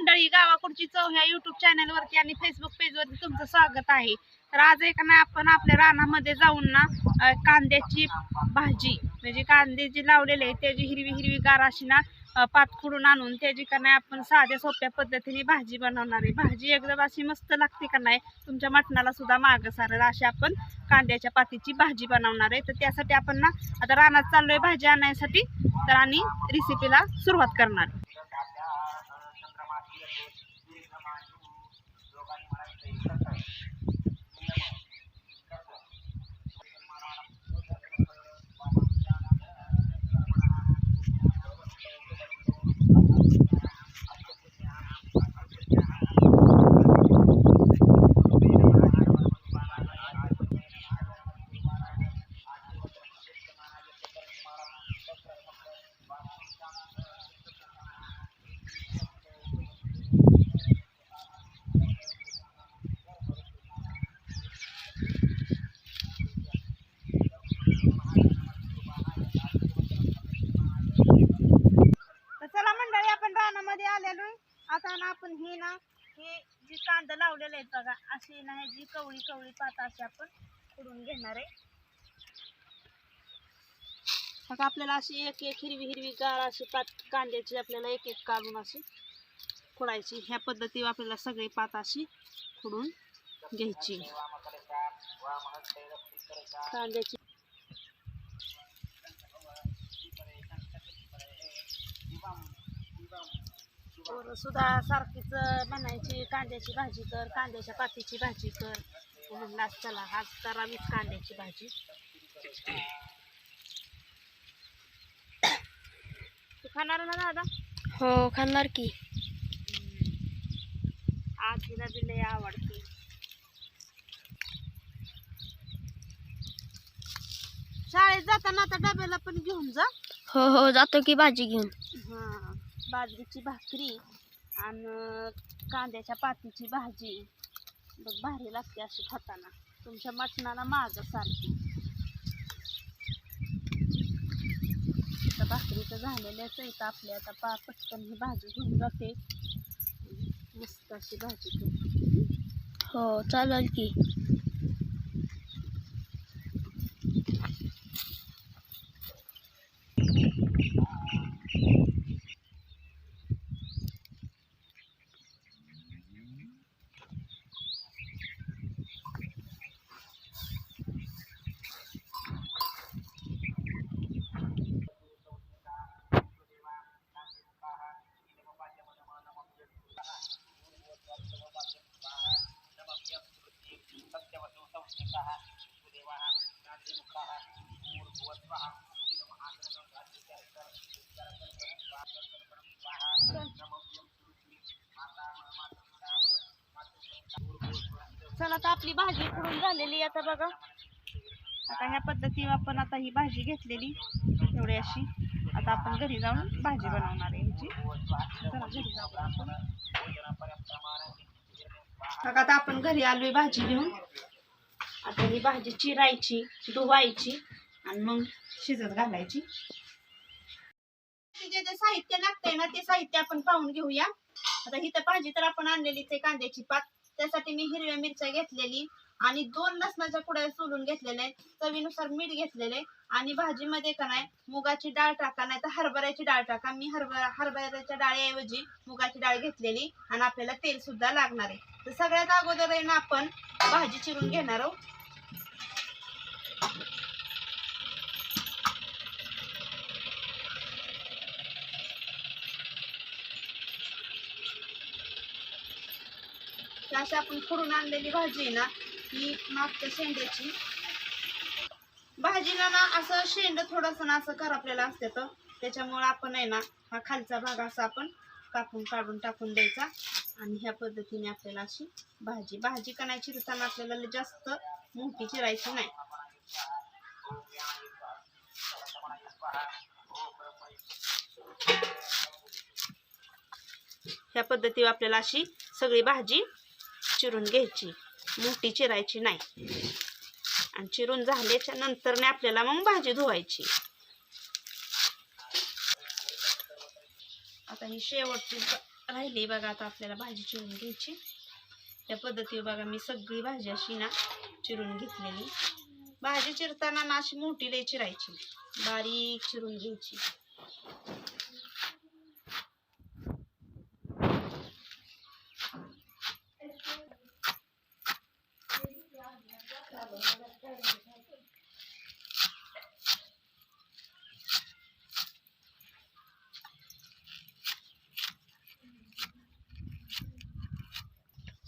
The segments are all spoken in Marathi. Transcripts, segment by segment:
मंडळी गावाकडची चव ह्या युट्यूब चॅनल वरती आणि फेसबुक पेज वरती तुमचं स्वागत आहे. तर आज एक ना आपण आपल्या रानामध्ये जाऊन ना कांद्याची भाजी म्हणजे कांदे जे लावलेले आहे त्याची हिरवी हिरवी गार अशी ना पात खुडून आणून त्याची का नाही आपण साध्या सोप्या पद्धतीने भाजी बनवणार आहे. भाजी एकदम अशी मस्त लागते का नाही तुमच्या मटणाला सुद्धा माग सारेल अशी आपण कांद्याच्या पातीची भाजी बनवणार आहे. तर त्यासाठी आपण ना आता रानात चाललोय भाजी आणायसाठी तर आणि रेसिपीला सुरुवात करणार. आहे. तर चला मंडळी आपण रानामध्ये आलेलो आहे आता ना आपण हे ना हे जी कांदा लावलेले आहेत बघा अशी नाही जी कवळी कवळी पात अशी आपण खुडून घेणार आहे. मग आपल्याला अशी एक एक हिरवी हिरवी गाळ अशी पात कांद्याची आपल्याला एक एक काढून अशी खुडायची ह्या पद्धतीवर आपल्याला सगळी पात अशी खुडून घ्यायची. कांद्याची पोरं सुद्धा सारखीच म्हणायची कांद्याची भाजी कर कांद्याच्या पातीची भाजी कर. म्हणलं आज चला आज करावीच कांद्याची भाजी. तू खाणार ना दादा? हो खाणार की. आज तिला बी लय आवडते. शाळेत जाताना आता डब्याला पण घेऊन जा. हो हो जातो की भाजी घेऊन. हा. बाजरीची भाकरी आणि कांद्याच्या पातीची भाजी. बघ भारी लागते अशी खाताना. तुमच्या मटणाला माग सारखी. आता भाकरी तर आहे तर आपल्या. आता पा पटकन ही भाजी घेऊन जाते. मस्त अशी भाजी हो चालेल की. चला आता आपली भाजी कुडून झालेली आहे आता बघा. आता ह्या पद्धती आपण आता ही भाजी घेतलेली एवढी अशी. आता आपण घरी जाऊन भाजी बनवणार आहे ह्याची चला घरी जाऊ आपण. बघा आता आपण घरी आलोय भाजी घेऊन. आता ही भाजी चिरायची धुवायची आणि मग शिजत घालायची. जे जे साहित्य लागतंय ना ते साहित्य आपण पाहून घेऊया. आता इथं भाजी तर आपण आणलेलीच आहे कांद्याची पात. त्यासाठी मी हिरव्या मिरच्या घेतलेली आणि दोन लसणाच्या पुढ्या सोलून घेतलेले चवीनुसार मीठ घेतलेले आणि भाजीमध्ये का नाही मुगाची डाळ टाका नाही तर हरभऱ्याची डाळ टाका. मी हरभरा हरभऱ्याच्या डाळीऐवजी मुगाची डाळ घेतलेली आणि आपल्याला तेल सुद्धा लागणार आहे. तर सगळ्यात अगोदर आहे ना आपण भाजी चिरून घेणार आहोत. ही अशी आपण फोडून आणलेली भाजी आहे ना ही मागच्या शेंड्याची. भाजीला ना असं शेंड थोडंसं ना असं करपलेलं असते तर त्याच्यामुळं आपण आहे ना हा खालचा भाग असा आपण कापून काढून टाकून द्यायचा. आणि ह्या पद्धतीने आपल्याला अशी भाजी भाजी का चिरताना आपल्याला जास्त मोठी चिरायची नाही. ह्या पद्धतीवर आपल्याला अशी सगळी भाजी चिरून घ्यायची. मोठी चिरायची नाही. आणि चिरून झाल्याच्या नंतरने आपल्याला मग भाजी धुवायची. आता ही शेवटची राहिली बघा आता आपल्याला भाजी चिरून घ्यायची. त्या पद्धतीवर बघा मी सगळी भाजी अशी ना चिरून घेतलेली. भाजी चिरताना ना अशी मोठी लई चिरायची. बारीक चिरून घ्यायची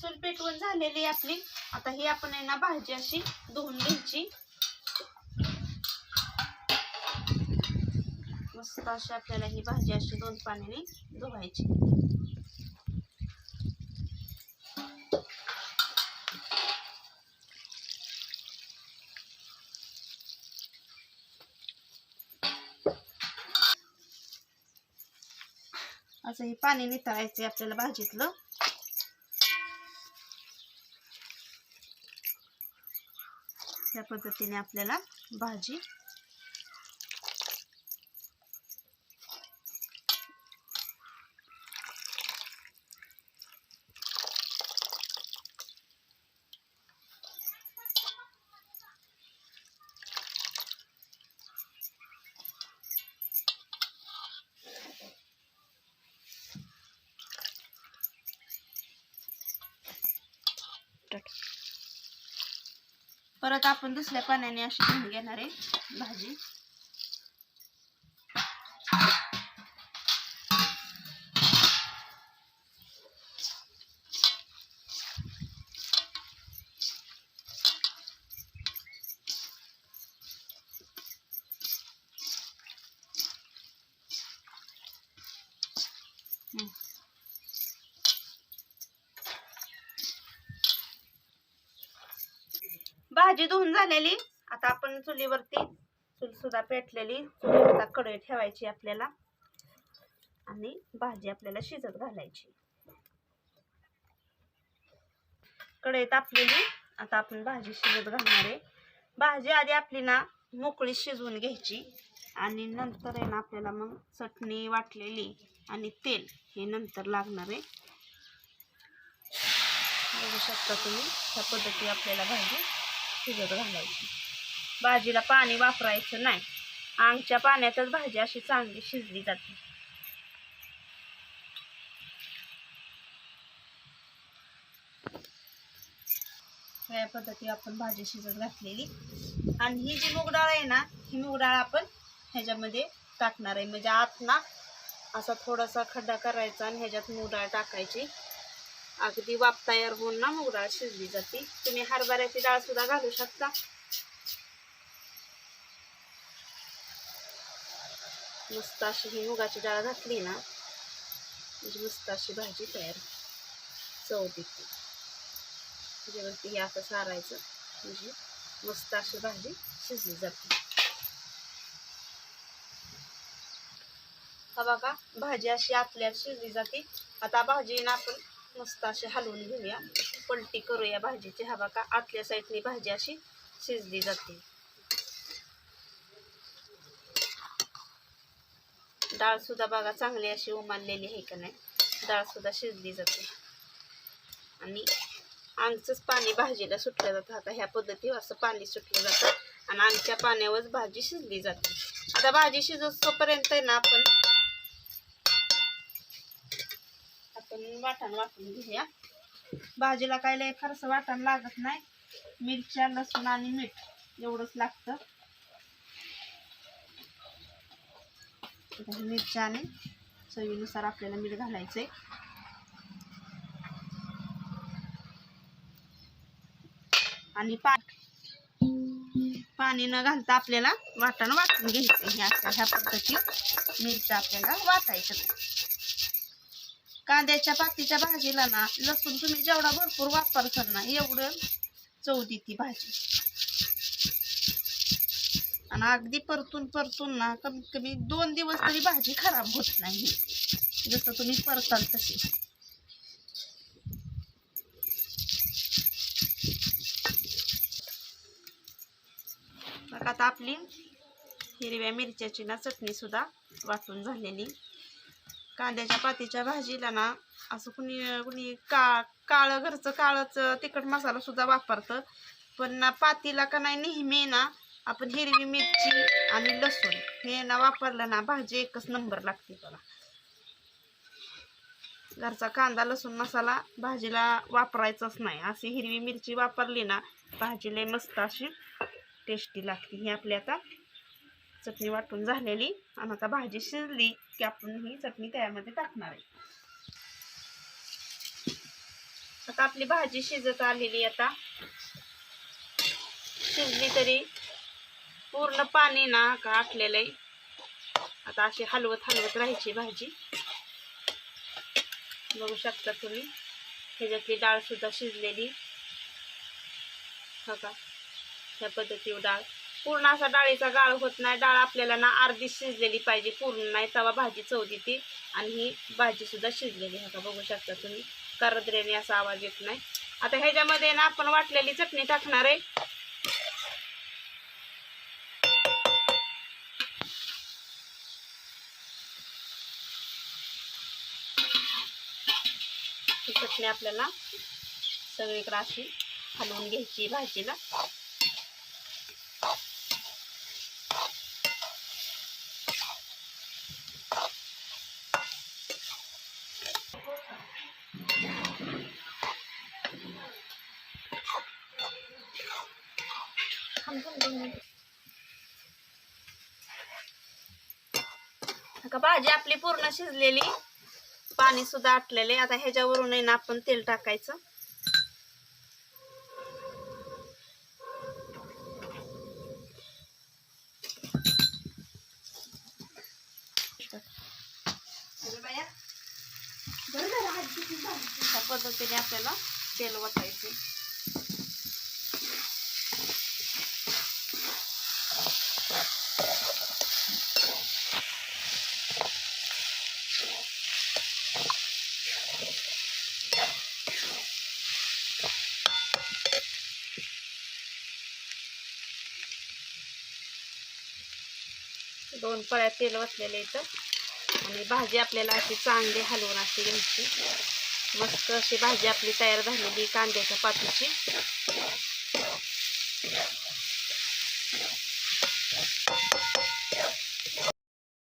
चूल पेटवून झालेली आपली. आता ही आपण आहे ना भाजी अशी धुवून घ्यायची. मस्त अशी आपल्याला ही भाजी अशी दोन पाण्याने धुवायची. असं हे पाणी नितळायचं आपल्याला भाजीतलं. या पद्धतीने आपल्याला भाजी परत आपण दुसऱ्या पाण्याने अशी घेऊन घेणार आहे भाजी. भाजी धुवून झालेली. आता आपण चुलीवरती चूल सुद्धा पेटलेली. चुलीवर आता कढई ठेवायची आपल्याला. आणि भाजी आपल्याला शिजत घालायची. कढई तापलेली. आता आपण भाजी शिजत घालणार आहे. भाजी आधी आपली ना मोकळी शिजवून घ्यायची. आणि नंतर आहे ना आपल्याला मग चटणी वाटलेली आणि तेल हे नंतर लागणार आहे. बघू शकता तुम्ही. त्या पद्धती आपल्याला भाजी शिजत घालायची. भाजीला पाणी वापरायचं नाही. आंगच्या पाण्यातच भाजी अशी चांगली शिजली जाते. या पद्धती आपण भाजी शिजत घातलेली. आणि ही जी मूग डाळ आहे ना ही मूग डाळ आपण ह्याच्यामध्ये टाकणार आहे. म्हणजे आत ना असा थोडासा खड्डा करायचा आणि ह्याच्यात मूग डाळ टाकायची. अगदी वाफ तयार होऊन ना मूग डाळ शिजली जाते. तुम्ही हरभऱ्याची डाळ सुद्धा घालू शकता. मस्त अशी ही मुगाची डाळ घातली ना म्हणजे मस्त अशी भाजी तयार. चव देते. त्याच्यावरती हे असं सारायचं म्हणजे मस्त अशी भाजी शिजली जाते. हा बघा भाजी अशी आतल्यात शिजली जाते. आता भाजी ना आपण मस्त असे हलवून घेऊया. पलटी करूया भाजीची. हवा का आतल्या साईडनी भाजी अशी शिजली जाते. डाळ सुद्धा बघा चांगली अशी उमाललेली आहे का नाही? डाळ सुद्धा शिजली जाते. आणि आमचंच पाणी भाजीला सुटलं जातं. आता ह्या पद्धतीवर असं पाणी सुटलं जातं. आणि आमच्या पाण्यावरच भाजी शिजली जाते. आता भाजी शिजतोपर्यंत आहे ना आपण आपण वाटण वाटून घेऊया. भाजीला काय लय फारसं वाटण लागत नाही. मिरच्या लसूण आणि मीठ एवढंच लागतं. मिरच्या आणि चवीनुसार आपल्याला मीठ घालायचंय. आणि पा पाणी न घालता आपल्याला वाटण वाटून घ्यायचं हे असं ह्या पद्धतीत मिरच्या आपल्याला वाटायचं कांद्याच्या पातीच्या भाजीला ना लसूण तुम्ही जेवढा भरपूर वापरसाल ना एवढं चव देते भाजी. आणि अगदी परतून परतून ना कमीत कमी दोन दिवस तरी भाजी खराब होत नाही. जसं तुम्ही परताल तशी आता आपली हिरव्या मिरच्याची ना चटणी सुद्धा वाटून झालेली. कांद्याच्या पातीच्या भाजीला ना असं कुणी कुणी का काळं घरचं काळंच तिखट मसाला सुद्धा वापरतं. पण ना पातीला का नाही नेहमी ना आपण हिरवी मिरची आणि लसूण हे ना वापरलं ना भाजी एकच नंबर लागते त्याला. घरचा कांदा लसूण मसाला भाजीला वापरायचाच नाही. अशी हिरवी मिरची वापरली ना भाजी लय मस्त अशी टेस्टी लागते ही आपली आता चटणी वाटून झालेली. आणि आता भाजी शिजली की आपण ही चटणी त्यामध्ये टाकणार आहे. आता आपली भाजी शिजत आलेली आता. शिजली तरी पूर्ण पाणी ना का आटलेलं आहे. आता अशी हलवत हलवत राहायची भाजी. बघू शकता तुम्ही. ह्याच्यातली डाळ सुद्धा शिजलेली. हा का ह्या पद्धतीवर डाळ. पूर्ण असा डाळीचा गाळ होत नाही. डाळ आपल्याला ना अर्धी शिजलेली पाहिजे पूर्ण नाही तवा भाजी चव ती आणि ही भाजी सुद्धा शिजलेली हा का बघू शकता तुम्ही. करद्रेने असा आवाज येत नाही. आता ह्याच्यामध्ये ना आपण वाटलेली चटणी टाकणार आहे. ही चटणी आपल्याला सगळीकडे अशी हलवून घ्यायची भाजीला. का भाजी आपली पूर्ण शिजलेली. पाणी सुद्धा आटलेले. आता ह्याच्यावरून आहे ना आपण तेल टाकायचं अशा पद्धतीने आपल्याला तेल वतायचे दोन पळ्या तेल वसलेले इथं. आणि भाजी आपल्याला अशी चांगली हलवून अशी घ्यायची. मस्त अशी भाजी आपली तयार झालेली कांद्याच्या पातीची.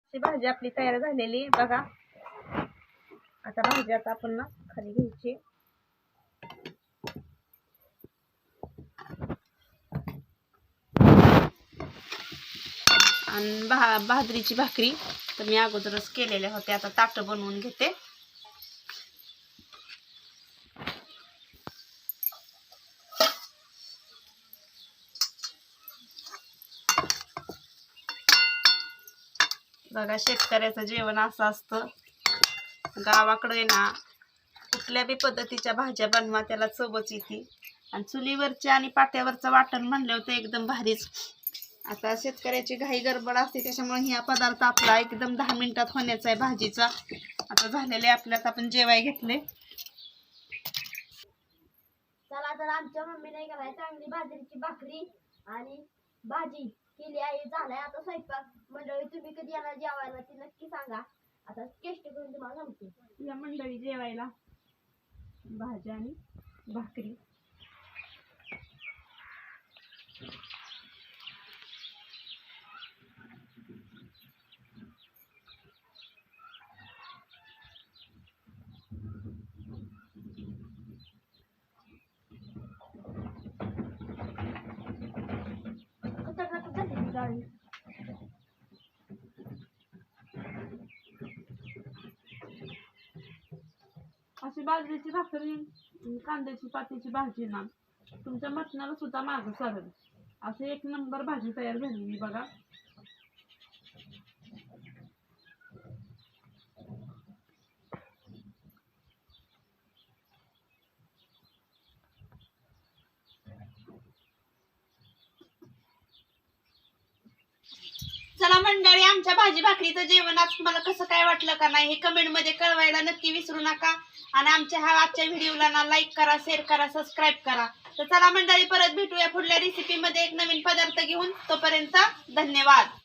अशी भाजी आपली तयार झालेली बघा. आता भाजी आता आपण ना खाली घ्यायची. आणि भा बाजरीची भाकरी. तर मी अगोदरच केलेल्या होत्या. आता ताटं बनवून घेते. बघा शेतकऱ्याचं जेवण असं असतं. गावाकडे ना कुठल्या बी पद्धतीच्या भाज्या बनवा त्याला चवच येते. आणि चुलीवरच्या आणि पाट्यावरचं वाटण म्हणलं होतं एकदम भारीच. आता शेतकऱ्याची घाई गडबड असते त्याच्यामुळे हा पदार्थ आपला एकदम दहा मिनिटात होण्याचा आहे भाजीचा. आता झालेले आपल्यात आपण जेवाय घेतले. चला तर आमच्या मम्मीने कराय चांगली बाजरीची भाकरी आणि भाजी केली आहे झालाय आता स्वयंपाक. मंडळी तुम्ही कधी येणार जेवायला? ते नक्की सांगा. आता टेस्ट करून तुम्हाला सांगते. या मंडळी जेवायला. भाज्या आणि भाकरी. अशी बाजरीची भाकरी कांद्याची पातीची भाजी ना. तुमच्या मटणाला सुद्धा मागं सरळ असं एक नंबर भाजी तयार झालेली बघा. चला मंडळी आमच्या भाजी भाकरीचं जेवण आज तुम्हाला कसं काय वाटलं का नाही हे कमेंटमध्ये कळवायला नक्की विसरू नका. आणि आमच्या हा आजच्या व्हिडिओला ना लाईक करा शेअर करा सबस्क्राईब करा. तर चला मंडळी परत भेटूया पुढल्या रेसिपी मध्ये एक नवीन पदार्थ घेऊन. तोपर्यंत धन्यवाद.